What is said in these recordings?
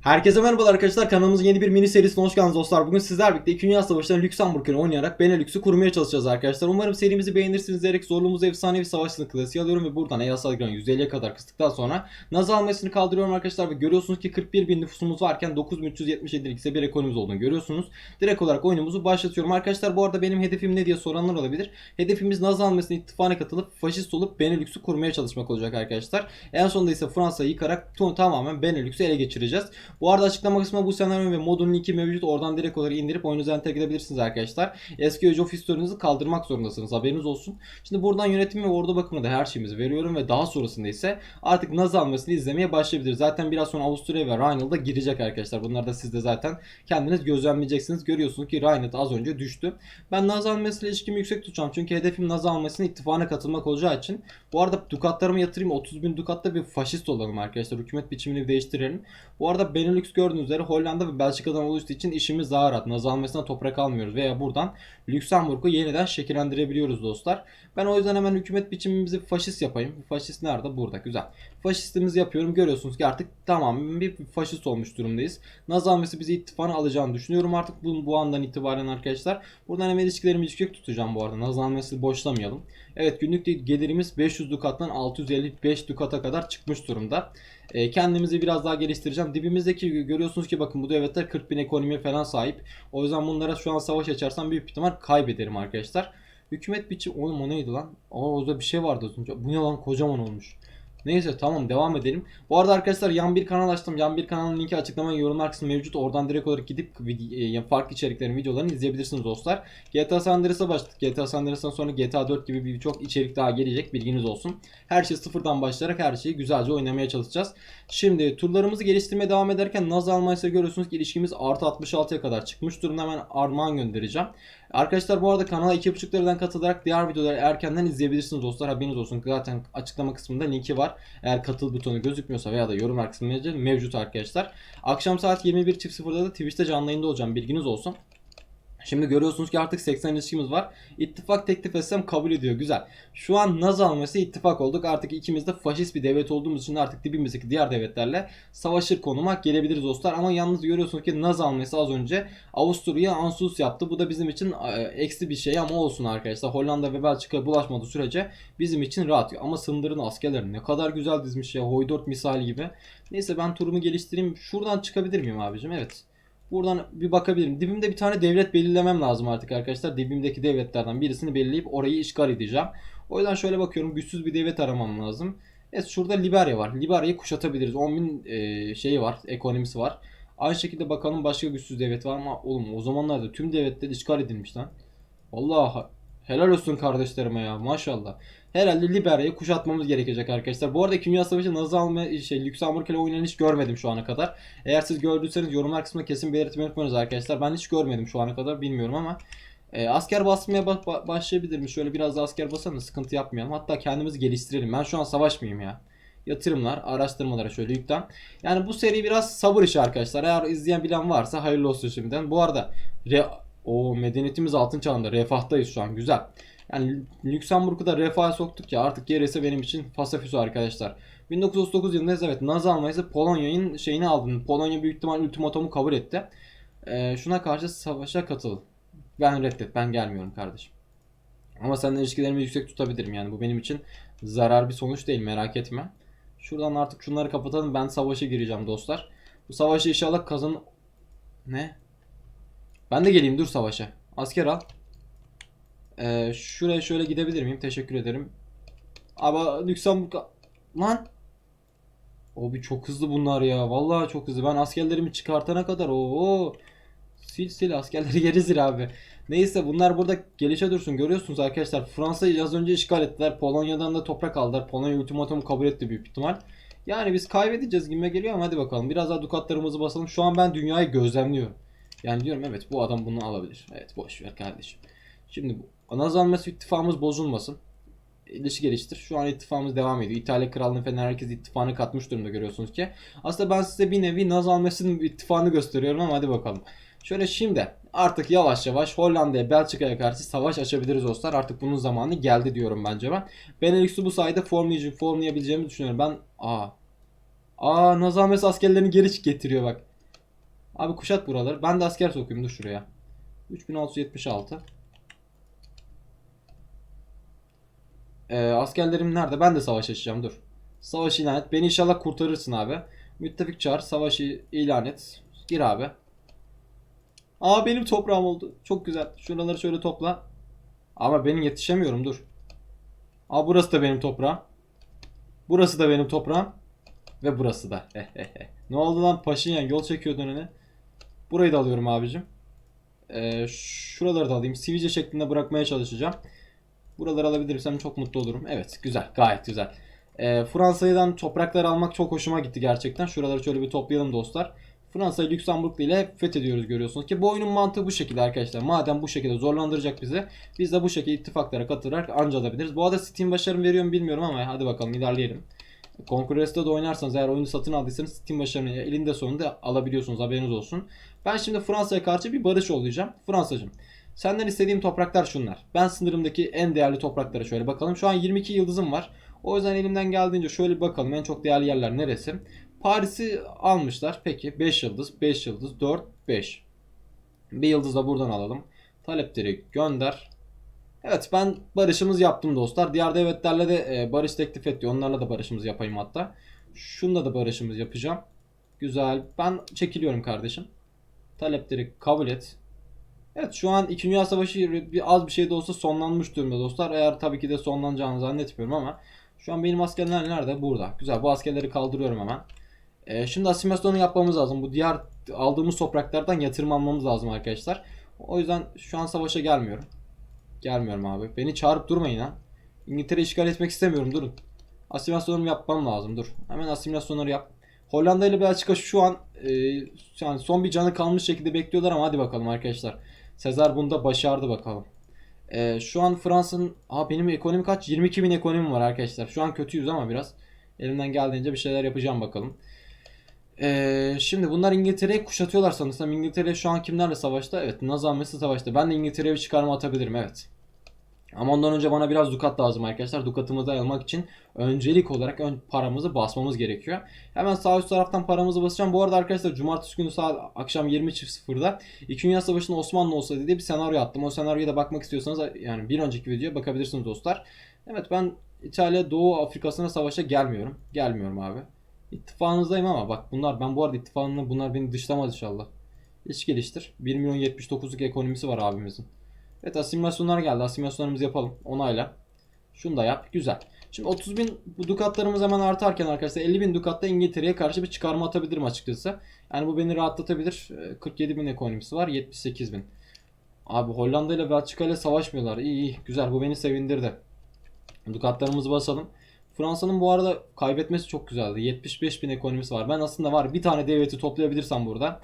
Herkese merhabalar arkadaşlar. Kanalımızın yeni bir mini serisine hoş geldiniz dostlar. Bugün sizler birlikte 2. Dünya Savaşı'nda Lüksemburg'u oynayarak Benelux'u kurmaya çalışacağız arkadaşlar. Umarım serimizi beğenirsiniz diyerek zorluğumuzu efsanevi savaş sınır klasiği alıyorum ve buradan Eyasal Gran 150'ye kadar kıstıktan sonra Nazi almasını kaldırıyorum arkadaşlar ve görüyorsunuz ki 41 bin nüfusumuz varken 9377'lik ise bir ekonomimiz olduğunu görüyorsunuz. Direkt olarak oyunumuzu başlatıyorum. Arkadaşlar bu arada benim hedefim ne diye soranlar olabilir. Hedefimiz Nazi almasını ittifana katılıp faşist olup Benelux'u kurmaya çalışmak olacak arkadaşlar. En sonunda ise Fransa'yı yıkarak tamamen Benelux'u ele geçireceğiz. Bu arada açıklama kısmında bu senaryo ve modun linki mevcut. Oradan direkt olarak indirip oyununuza entegre edebilirsiniz arkadaşlar. Eski Age of History'nizi kaldırmak zorundasınız. Haberiniz olsun. Şimdi buradan yönetim ve ordu bakımında da her şeyimizi veriyorum ve daha sonrasında ise artık Nazi almasını izlemeye başlayabiliriz. Zaten biraz sonra Avusturya ve Rheinland'a girecek arkadaşlar. Bunları da siz de zaten kendiniz gözlemleyeceksiniz. Görüyorsunuz ki Rheinland az önce düştü. Ben Nazi almasıyla ilişkimi yüksek tutacağım. Çünkü hedefim Nazi almasının ittifana katılmak olacağı için. Bu arada dukatlarımı yatırayım. 30 bin dukatta bir faşist olalım arkadaşlar. Hükümet biçimini değiştirelim. Bu arada Benelux gördüğünüz üzere Hollanda ve Belçika'dan oluştuğu için işimiz daha rahat. Naz almasına toprak almıyoruz veya buradan Lüksemburg'u yeniden şekillendirebiliyoruz dostlar. Ben o yüzden hemen hükümet biçimimizi faşist yapayım. Faşist nerede? Burada. Güzel. Faşistimizi yapıyorum. Görüyorsunuz ki artık tamamen bir faşist olmuş durumdayız. Naz alması bizi ittifana alacağını düşünüyorum artık bu, bu andan itibaren arkadaşlar. Buradan hemen ilişkilerimi yüksek tutacağım bu arada. Naz alması boşlamayalım. Evet günlük gelirimiz 500 dukattan 655 dukata kadar çıkmış durumda. E, kendimizi biraz daha geliştireceğim. Dibimizdeki görüyorsunuz ki bakın bu devletler 40 bin ekonomiye falan sahip. O yüzden bunlara şu an savaş açarsam büyük ihtimal kaybederim arkadaşlar. Hükümet biçim oğlum o neydi lan? Aa orada bir şey vardı az önce. Bu ne lan kocaman olmuş. Neyse tamam devam edelim. Bu arada arkadaşlar yan bir kanal açtım. Yan bir kanalın linki açıklama yorumlar kısmında mevcut. Oradan direkt olarak gidip e, farklı içeriklerin videolarını izleyebilirsiniz dostlar. GTA San Andreas'a başladık. GTA San Andreas'tan sonra GTA 4 gibi birçok içerik daha gelecek. Bilginiz olsun. Her şey sıfırdan başlayarak her şeyi güzelce oynamaya çalışacağız. Şimdi turlarımızı geliştirmeye devam ederken Naz Almanya'sa görüyorsunuz ki ilişkimiz artı 66'ya kadar çıkmış durumda. Hemen armağan göndereceğim. Arkadaşlar bu arada kanala 2.5 liradan katılarak diğer videoları erkenden izleyebilirsiniz dostlar. Haberiniz olsun. Zaten açıklama kısmında linki var. Eğer katıl butonu gözükmüyorsa veya da yorum kısmında mevcut arkadaşlar. Akşam saat 21.00'da da Twitch'te canlı yayında olacağım. Bilginiz olsun. Şimdi görüyorsunuz ki artık 80 ilişkimiz var. İttifak teklif etsem kabul ediyor. Güzel. Şu an Naz alması ittifak olduk. Artık ikimiz de faşist bir devlet olduğumuz için artık dibimizdeki diğer devletlerle savaşır konuma gelebiliriz dostlar. Ama yalnız görüyorsunuz ki Naz alması az önce Avusturya Ansus yaptı. Bu da bizim için e, eksi bir şey ama olsun arkadaşlar. Hollanda ve Belçika bulaşmadığı sürece bizim için rahat. Ama sındırın askerleri ne kadar güzel dizmiş ya. Hoydort misali gibi. Neyse ben turumu geliştireyim. Şuradan çıkabilir miyim abicim? Evet. Buradan bir bakabilirim. Dibimde bir tane devlet belirlemem lazım artık arkadaşlar. Dibimdeki devletlerden birisini belirleyip orayı işgal edeceğim. O yüzden şöyle bakıyorum. Güçsüz bir devlet aramam lazım. Evet şurada Liberya var. Liberya'yı kuşatabiliriz. 10.000 e, şeyi var. Ekonomisi var. Aynı şekilde bakalım başka güçsüz devlet var mı? Oğlum o zamanlarda tüm devletler işgal edilmiş lan. Vallahi helal olsun kardeşlerime ya maşallah. Herhalde Liberya'yı kuşatmamız gerekecek arkadaşlar. Bu arada 2. Dünya Savaşı Nazi alma şey Lüksemburg ile oynayan hiç görmedim şu ana kadar. Eğer siz gördüyseniz yorumlar kısmına kesin belirtmeyi unutmayınız arkadaşlar. Ben hiç görmedim şu ana kadar bilmiyorum ama e, asker basmaya ba- ba- başlayabilir mi? Şöyle biraz da asker basalım sıkıntı yapmayalım. Hatta kendimizi geliştirelim. Ben şu an savaşmayayım ya. Yatırımlar, araştırmalara şöyle yüklen. Yani bu seri biraz sabır işi arkadaşlar. Eğer izleyen bilen varsa hayırlı olsun şimdiden. Bu arada re o medeniyetimiz altın çağında refahtayız şu an. Güzel. Yani Lüksemburg'u da refaha soktuk ya artık gerisi benim için fasafiso arkadaşlar. 1939 yılındayız evet Nazi Almanya'sı Polonya'nın şeyini aldı. Polonya büyük ihtimal ultimatomu kabul etti. Ee, şuna karşı savaşa katıl. Ben reddet ben gelmiyorum kardeşim. Ama seninle ilişkilerimi yüksek tutabilirim yani bu benim için zarar bir sonuç değil merak etme. Şuradan artık şunları kapatalım ben savaşa gireceğim dostlar. Bu savaşı inşallah kazan... Ne? Ben de geleyim dur savaşa. Asker al. Ee, şuraya şöyle gidebilir miyim? Teşekkür ederim. Ama Lüksemburg... Lan! Abi çok hızlı bunlar ya. Vallahi çok hızlı. Ben askerlerimi çıkartana kadar o sil sil askerleri gerizir abi. Neyse bunlar burada gelişe dursun. Görüyorsunuz arkadaşlar. Fransa'yı az önce işgal ettiler. Polonya'dan da toprak aldılar. Polonya ultimatomu kabul etti büyük ihtimal. Yani biz kaybedeceğiz gibime geliyor ama hadi bakalım. Biraz daha dukatlarımızı basalım. Şu an ben dünyayı gözlemliyorum. Yani diyorum evet bu adam bunu alabilir. Evet boş ver kardeşim. Şimdi bu Anazalması ittifakımız bozulmasın. İlişki geliştir. Şu an ittifakımız devam ediyor. İtalya Krallığı'nın falan herkes ittifakını katmış durumda görüyorsunuz ki. Aslında ben size bir nevi Naz almasının ittifakını gösteriyorum ama hadi bakalım. Şöyle şimdi artık yavaş yavaş Hollanda'ya Belçika'ya karşı savaş açabiliriz dostlar. Artık bunun zamanı geldi diyorum bence ben. Benelux'u bu sayede formlayıcı, formlayabileceğimi düşünüyorum. Ben aa Aa Naz alması askerlerini geri getiriyor bak. Abi kuşat buraları. Ben de asker sokayım dur şuraya. 3676. Ee, askerlerim nerede? Ben de savaş açacağım dur. Savaş ilan et. Beni inşallah kurtarırsın abi. Müttefik çağır. Savaşı ilan et. Gir abi. Aa benim toprağım oldu. Çok güzel. Şuraları şöyle topla. Ama ben yetişemiyorum dur. Aa burası da benim toprağım. Burası da benim toprağım. Ve burası da. ne oldu lan Paşinyan yol çekiyordun önüne. Burayı da alıyorum abicim. Ee, şuraları da alayım. Sivice şeklinde bırakmaya çalışacağım. Buraları alabilirsem çok mutlu olurum. Evet güzel gayet güzel. Ee, Fransa'dan topraklar almak çok hoşuma gitti gerçekten. Şuraları şöyle bir toplayalım dostlar. Fransa'yı Lüksemburg ile fethediyoruz görüyorsunuz ki bu oyunun mantığı bu şekilde arkadaşlar. Madem bu şekilde zorlandıracak bizi biz de bu şekilde ittifaklara katılarak anca alabiliriz. Bu arada Steam başarım veriyor mu bilmiyorum ama hadi bakalım ilerleyelim. Conquest'ta da oynarsanız eğer oyunu satın aldıysanız Steam başarını elinde sonunda alabiliyorsunuz haberiniz olsun. Ben şimdi Fransa'ya karşı bir barış olacağım. Fransacım senden istediğim topraklar şunlar. Ben sınırımdaki en değerli topraklara şöyle bakalım. Şu an 22 yıldızım var. O yüzden elimden geldiğince şöyle bir bakalım en çok değerli yerler neresi. Paris'i almışlar. Peki 5 yıldız, 5 yıldız, 4, 5. Bir yıldız da buradan alalım. Talepleri gönder. Evet ben barışımız yaptım dostlar. Diğer devletlerle de e, barış teklif etti. Onlarla da barışımız yapayım hatta. Şunda da barışımız yapacağım. Güzel. Ben çekiliyorum kardeşim. Talepleri kabul et. Evet şu an 2. Dünya Savaşı bir az bir şey de olsa sonlanmış durumda dostlar. Eğer tabii ki de sonlanacağını zannetmiyorum ama şu an benim askerler nerede? Burada. Güzel bu askerleri kaldırıyorum hemen. Ee, şimdi asimilasyonu yapmamız lazım. Bu diğer aldığımız topraklardan yatırım almamız lazım arkadaşlar. O yüzden şu an savaşa gelmiyorum. Gelmiyorum abi. Beni çağırıp durmayın ha. İngiltere işgal etmek istemiyorum durun. Asimilasyonumu yapmam lazım dur. Hemen asimilasyonları yap. Hollanda ile Belçika şu an e, yani son bir canı kalmış şekilde bekliyorlar ama hadi bakalım arkadaşlar. Sezar bunda başardı bakalım. E, şu an Fransa'nın... Aa benim ekonomi kaç? 22 bin ekonomim var arkadaşlar. Şu an kötüyüz ama biraz. Elimden geldiğince bir şeyler yapacağım bakalım. Ee, şimdi bunlar İngiltere'yi kuşatıyorlar sanırsam. İngiltere şu an kimlerle savaşta? Evet Nazan Messi savaşta. Ben de İngiltere'ye bir çıkarma atabilirim evet. Ama ondan önce bana biraz dukat lazım arkadaşlar. Dukatımızı almak için öncelik olarak ön paramızı basmamız gerekiyor. Hemen sağ üst taraftan paramızı basacağım. Bu arada arkadaşlar cumartesi günü saat akşam 20.00'da 2 Dünya Savaşı'nda Osmanlı olsaydı diye bir senaryo attım. O senaryoya da bakmak istiyorsanız yani bir önceki videoya bakabilirsiniz dostlar. Evet ben İtalya Doğu Afrika'sına savaşa gelmiyorum. Gelmiyorum abi. İttifakınızdayım ama bak bunlar ben bu arada ittifakımda bunlar beni dışlamaz inşallah. İç geliştir. 1 milyon 79'luk ekonomisi var abimizin. Evet asimilasyonlar geldi. Asimilasyonlarımızı yapalım. Onayla. Şunu da yap. Güzel. Şimdi 30 bin bu dukatlarımız hemen artarken arkadaşlar 50 bin dukatta İngiltere'ye karşı bir çıkarma atabilirim açıkçası. Yani bu beni rahatlatabilir. Ee, 47 bin ekonomisi var. 78 bin. Abi Hollanda ile Belçika ile savaşmıyorlar. İyi iyi. Güzel. Bu beni sevindirdi. Dukatlarımızı basalım. Fransa'nın bu arada kaybetmesi çok güzeldi. 75 bin ekonomisi var. Ben aslında var bir tane devleti toplayabilirsem burada.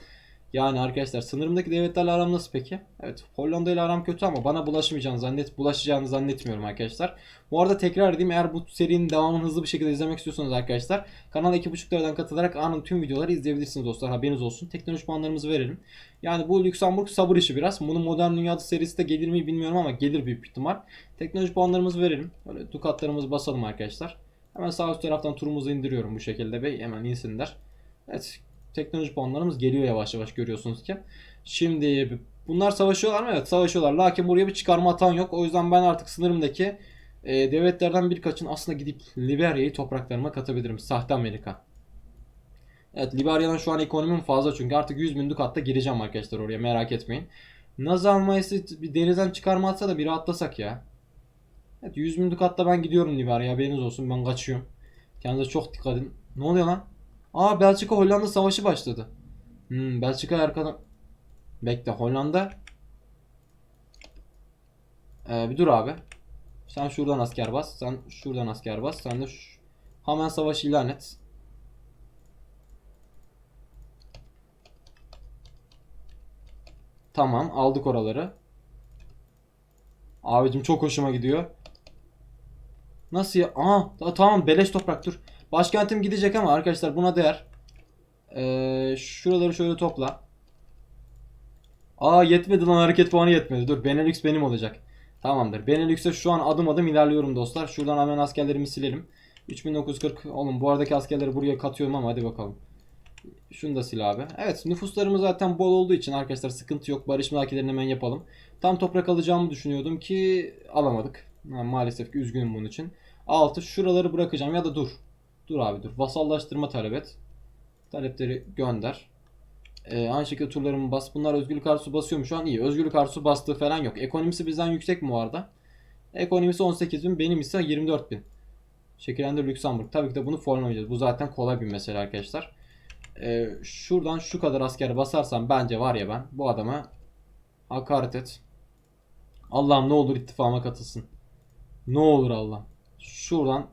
Yani arkadaşlar sınırımdaki devletlerle aram nasıl peki? Evet Hollanda ile aram kötü ama bana bulaşmayacağını zannet bulaşacağını zannetmiyorum arkadaşlar. Bu arada tekrar edeyim eğer bu serinin devamını hızlı bir şekilde izlemek istiyorsanız arkadaşlar kanala 2.5 liradan katılarak anın tüm videoları izleyebilirsiniz dostlar haberiniz olsun. Teknoloji puanlarımızı verelim. Yani bu Lüksemburg sabır işi biraz. Bunun modern dünyada serisi de gelir mi bilmiyorum ama gelir büyük ihtimal. Teknoloji puanlarımızı verelim. Böyle dukatlarımızı basalım arkadaşlar. Hemen sağ üst taraftan turumuzu indiriyorum bu şekilde ve hemen insinler. Evet teknoloji puanlarımız geliyor yavaş yavaş görüyorsunuz ki. Şimdi bunlar savaşıyorlar mı? Evet savaşıyorlar. Lakin buraya bir çıkarma atan yok. O yüzden ben artık sınırımdaki e, devletlerden birkaçın aslında gidip Liberya'yı topraklarıma katabilirim. Sahte Amerika. Evet Liberya'dan şu an ekonomim fazla çünkü artık 100 bin dukatta gireceğim arkadaşlar oraya merak etmeyin. Naz almayısı bir denizden çıkarma atsa da bir rahatlasak ya. Evet 100 bin dukatta ben gidiyorum Liberya'ya haberiniz olsun ben kaçıyorum. Kendinize çok dikkat edin. Ne oluyor lan? Aa Belçika Hollanda savaşı başladı. Hmm, Belçika arkadan... Bekle Hollanda. Ee, bir dur abi. Sen şuradan asker bas. Sen şuradan asker bas. Sen de şu... Hemen savaş ilan et. Tamam aldık oraları. Abicim çok hoşuma gidiyor. Nasıl ya? Aa ta- tamam beleş toprak dur. Başkentim gidecek ama arkadaşlar buna değer. Ee, şuraları şöyle topla. Aa yetmedi lan hareket puanı yetmedi. Dur Benelux benim olacak. Tamamdır. Benelux'e şu an adım adım ilerliyorum dostlar. Şuradan hemen askerlerimi silelim. 3940 oğlum bu aradaki askerleri buraya katıyorum ama hadi bakalım. Şunu da sil abi. Evet nüfuslarımız zaten bol olduğu için arkadaşlar sıkıntı yok. Barış müzakerelerini hemen yapalım. Tam toprak alacağımı düşünüyordum ki alamadık. Maalesef ki üzgünüm bunun için. 6 şuraları bırakacağım ya da dur. Dur abi dur. Vasallaştırma talep et. Talepleri gönder. Ee, aynı şekilde turlarımı bas. Bunlar özgürlük arzusu basıyor mu şu an? iyi. Özgürlük arzusu bastığı falan yok. Ekonomisi bizden yüksek mi bu arada? Ekonomisi 18.000 benim ise 24.000. Şekillendi Lüksemburg. Tabii ki de bunu formlamayacağız. Bu zaten kolay bir mesele arkadaşlar. Ee, şuradan şu kadar asker basarsam bence var ya ben bu adama hakaret et. Allah'ım ne olur ittifama katılsın. Ne olur Allah. Şuradan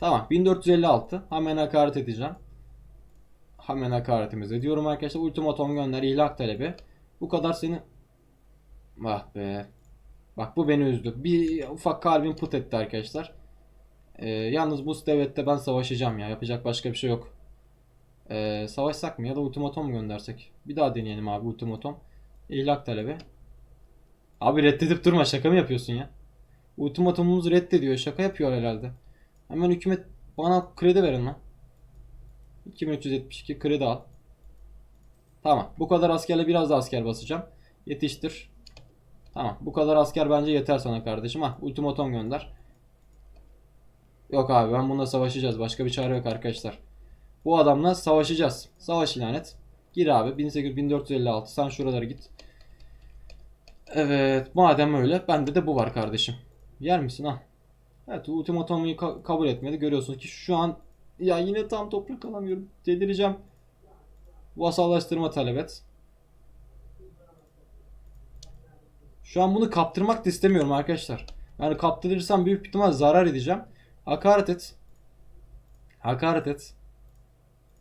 tamam 1456 hemen hakaret edeceğim. Hemen hakaretimizi ediyorum arkadaşlar. Ultimatom gönder ihlak talebi. Bu kadar seni Ah be. Bak bu beni üzdü. Bir ufak kalbim pıt etti arkadaşlar. Ee, yalnız bu devlette ben savaşacağım ya. Yapacak başka bir şey yok. Ee, savaşsak mı ya da ultimatom göndersek? Bir daha deneyelim abi ultimatom. İhlak talebi. Abi reddedip durma şaka mı yapıyorsun ya? Ultimatomumuzu reddediyor. Şaka yapıyor herhalde. Hemen hükümet bana kredi verin lan. 2372 kredi al. Tamam. Bu kadar askerle biraz da asker basacağım. Yetiştir. Tamam. Bu kadar asker bence yeter sana kardeşim. Ha, ultimatom gönder. Yok abi ben bununla savaşacağız. Başka bir çare yok arkadaşlar. Bu adamla savaşacağız. Savaş ilan et. Gir abi. 1800 1456. Sen şuralara git. Evet. Madem öyle. Bende de bu var kardeşim. Yer misin ha? Evet. Ultimatomu ka- kabul etmedi. Görüyorsunuz ki şu an ya yine tam toprak alamıyorum. Delireceğim. Vasallaştırma talep et. Şu an bunu kaptırmak da istemiyorum arkadaşlar. Yani kaptırırsam büyük ihtimal zarar edeceğim. Hakaret et. Hakaret et.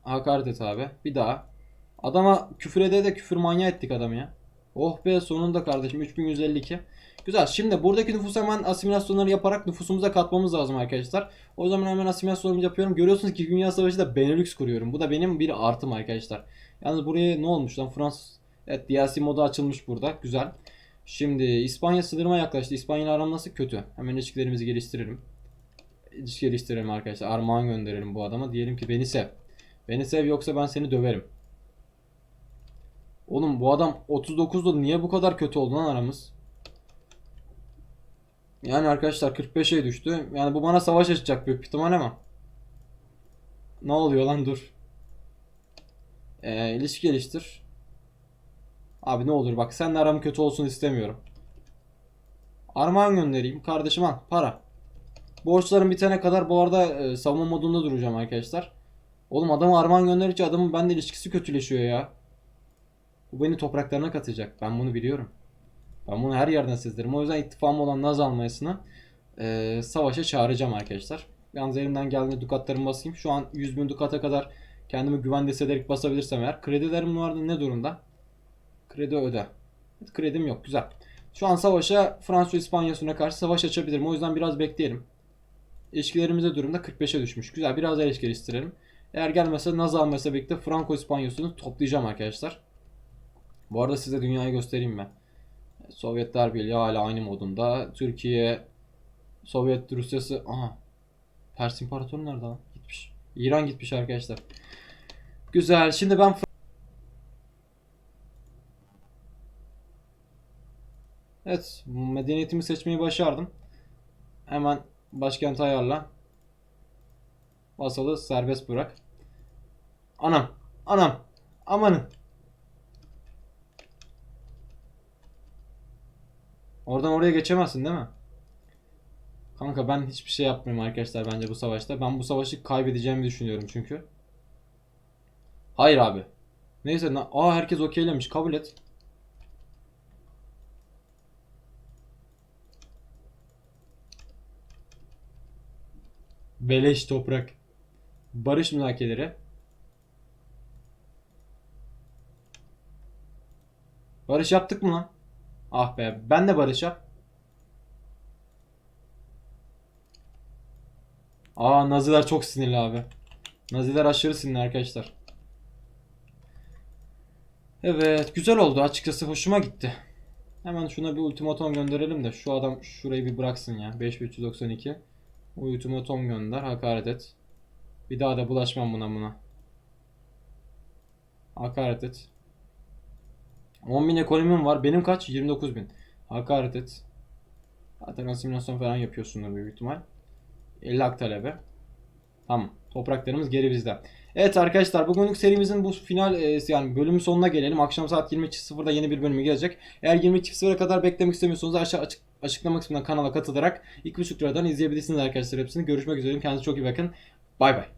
Hakaret et abi. Bir daha. Adama küfür ede de küfür manyağı ettik adamı ya. Oh be sonunda kardeşim 3152. Güzel. Şimdi buradaki nüfus hemen asimilasyonları yaparak nüfusumuza katmamız lazım arkadaşlar. O zaman hemen asimilasyonumu yapıyorum. Görüyorsunuz ki Dünya Savaşı'da Benelux kuruyorum. Bu da benim bir artım arkadaşlar. Yalnız buraya ne olmuş lan? Fransız Evet DLC modu açılmış burada. Güzel. Şimdi İspanya sınırıma yaklaştı. İspanya ile aram nasıl? Kötü. Hemen ilişkilerimizi geliştirelim. İlişki geliştirelim arkadaşlar. Armağan gönderelim bu adama. Diyelim ki beni sev. Beni sev yoksa ben seni döverim. Oğlum bu adam 39'da niye bu kadar kötü oldu lan aramız? Yani arkadaşlar 45'e düştü. Yani bu bana savaş açacak büyük ihtimal ama. Ne oluyor lan dur. Ee, ilişki geliştir. Abi ne olur bak seninle aram kötü olsun istemiyorum. Armağan göndereyim. Kardeşim al para. Borçlarım bitene kadar bu arada e, savunma modunda duracağım arkadaşlar. Oğlum adamı armağan gönderince adamın benimle ilişkisi kötüleşiyor ya. Bu beni topraklarına katacak. Ben bunu biliyorum. Ben bunu her yerden sezdirim. O yüzden ittifakım olan Naz almayasını e, savaşa çağıracağım arkadaşlar. Yalnız elimden geldiğinde dukatlarımı basayım. Şu an 100 bin dukata kadar kendimi güvende hissederek basabilirsem eğer. Kredilerim vardı ne durumda? Kredi öde. Kredim yok. Güzel. Şu an savaşa Fransa İspanya'sına karşı savaş açabilirim. O yüzden biraz bekleyelim. İlişkilerimize durumda 45'e düşmüş. Güzel. Biraz daha ilişki geliştirelim. Eğer gelmese Naz almasa birlikte Franco İspanya'sını toplayacağım arkadaşlar. Bu arada size dünyayı göstereyim ben. Sovyetler Birliği hala aynı modunda. Türkiye, Sovyet Rusyası... Aha. Pers İmparatoru nerede lan? Gitmiş. İran gitmiş arkadaşlar. Güzel. Şimdi ben Evet, medeniyetimi seçmeyi başardım. Hemen başkent ayarla. Vasalı serbest bırak. Anam, anam, amanın. Oradan oraya geçemezsin değil mi? Kanka ben hiçbir şey yapmıyorum arkadaşlar bence bu savaşta. Ben bu savaşı kaybedeceğimi düşünüyorum çünkü. Hayır abi. Neyse, aa herkes okeylemiş. Kabul et. Beleş toprak. Barış müzakereleri. Barış yaptık mı lan? Ah be, ben de barış yap. Aa Naziler çok sinirli abi. Naziler aşırı sinirli arkadaşlar. Evet, güzel oldu. Açıkçası hoşuma gitti. Hemen şuna bir ultimatom gönderelim de şu adam şurayı bir bıraksın ya. 5392. Ultimatom gönder, hakaret et. Bir daha da bulaşmam buna buna. Hakaret et. 10.000 ekonomim var. Benim kaç? 29.000. Hakaret et. Zaten asimilasyon falan yapıyorsundur büyük ihtimal. 50 hak talebe. Tamam. Topraklarımız geri bizde. Evet arkadaşlar bugünlük serimizin bu final e, yani bölümün sonuna gelelim. Akşam saat 20.00'da yeni bir bölümü gelecek. Eğer 20.00'a kadar beklemek istemiyorsanız aşağı açık, açıklama kısmından kanala katılarak 2.5 liradan izleyebilirsiniz arkadaşlar hepsini. Görüşmek üzere. Kendinize çok iyi bakın. Bay bay.